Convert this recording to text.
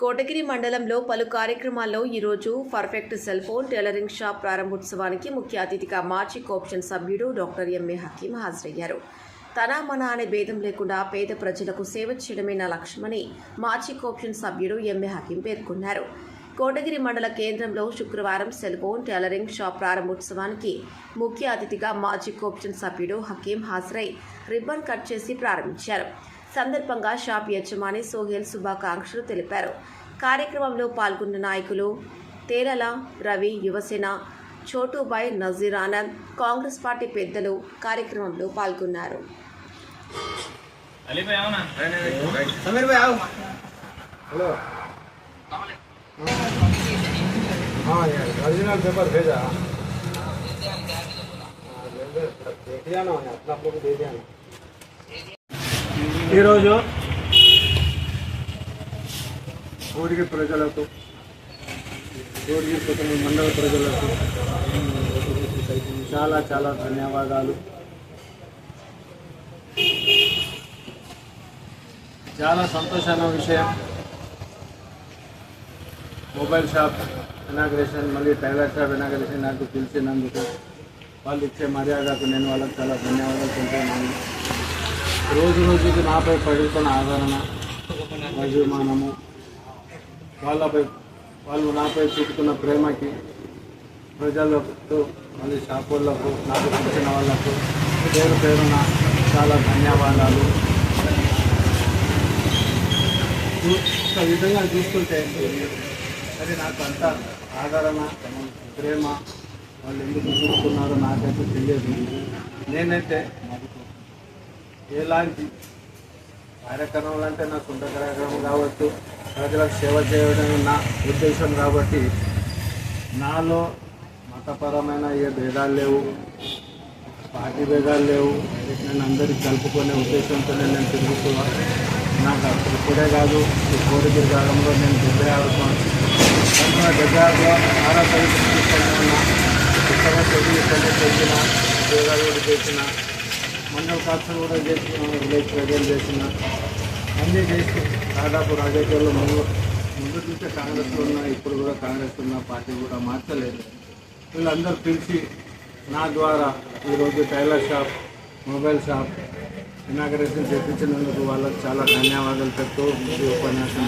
కోటగిరి మండలంలో పలు కార్యక్రమాల్లో ఈరోజు perfect cell phone tailoring shop ప్రారంభోత్సవానికి ముఖ్య అతిథిగా మాజీ కోప్షన్ సభ్యుడు డాక్టర్ ఎంఏ హకీం హాజరయ్యారు. తన మన అనే భేదం లేకుండా పేద ప్రజలకు సేవ చేయడమే నా లక్ష్యమని మాజీ కోప్షన్ సభ్యుడు ఎంఏ హకీం పేర్కొన్నారు. కోటగిరి మండల కేంద్రంలో శుక్రవారం సెల్ ఫోన్ టైలరింగ్ షాప్ ప్రారంభోత్సవానికి ముఖ్య అతిథిగా మాజీ కోప్షన్ సభ్యుడు హకీం హాజరై రిబ్బన్ కట్ చేసి ప్రారంభించారు. సందర్భంగా షాప్ యజమాని సోహెల్ శుభాకాంక్షలు తెలిపారు కార్యక్రమంలో పాల్గొన్న నాయకులు తేరల రవి యువసేన చోటుబాయ్ నజీర్ ఆనంద్ కాంగ్రెస్ పార్టీ పెద్దలు కార్యక్రమంలో పాల్గొన్నారు अली भाई आओ ना समीर भाई आओ हेलो हाँ यार ओरिजिनल पेपर भेजा हाँ, ले- ले- देख लिया ना मैंने अपना आप लोग को दे दिया ना ఈరోజు ఊరికి ప్రజలకు ఊరికి కుటుంబ మండల ప్రజలకు చాలా చాలా ధన్యవాదాలు. చాలా సంతోషమైన విషయం. మొబైల్ షాప్ ఇనాగ్రేషన్ మళ్ళీ టైలర్ షాప్ ఇనాగ్రేషన్ నాకు పిలిచినందుకు వాళ్ళు ఇచ్చే మర్యాదకు నేను వాళ్ళకి చాలా ధన్యవాదాలు తెలుపుతున్నాను రోజు రోజుకి నాపై పడుతున్న ఆదరణ అభిమానము వాళ్ళపై వాళ్ళు నాపై చూపుతున్న ప్రేమకి ప్రజలకు మళ్ళీ షాప్ వాళ్ళకు నాకు తెలిసిన వాళ్ళకు పేరు పేరున చాలా ధన్యవాదాలు. ఒక విధంగా చూసుకుంటే అది నాకు అంత ఆదరణ ప్రేమ వాళ్ళు ఎందుకు చూసుకున్నారో నాకైతే తెలియదు. నేనైతే ఎలాంటి కార్యక్రమాలు అంటే నా సొంత కార్యక్రమం కావచ్చు ప్రజలకు సేవ చేయడం నా ఉద్దేశం కాబట్టి నాలో మతపరమైన ఏ భేదాలు లేవు పార్టీ భేదాలు లేవు నేను అందరికీ కలుపుకునే ఉద్దేశంతో నేను తిరుగుతున్నాను నాకు అప్పుడు ఇప్పుడే కాదు ఈ కోరిక కాలంలో నేను డెబ్బై ఆరు పంతొమ్మిది వందల డెబ్బై ఆరులో ఆరో తరగతి చదువు చేసిన ఉద్యోగాలు కూడా చేసిన మొన్న కాల్సిన కూడా చేసిన విలేజ్ ప్రజలు చేసిన. అన్నీ చేసి దాదాపు రాజకీయాల్లో ముందు ముందు చూస్తే కాంగ్రెస్లో ఉన్న ఇప్పుడు కూడా కాంగ్రెస్ ఉన్న పార్టీ కూడా మార్చలేదు. వీళ్ళందరూ పిలిచి నా ద్వారా ఈరోజు tailor shop mobile shop inauguration చేపించినందుకు వాళ్ళకి చాలా ధన్యవాదాలు చెప్తూ ఉపన్యాసం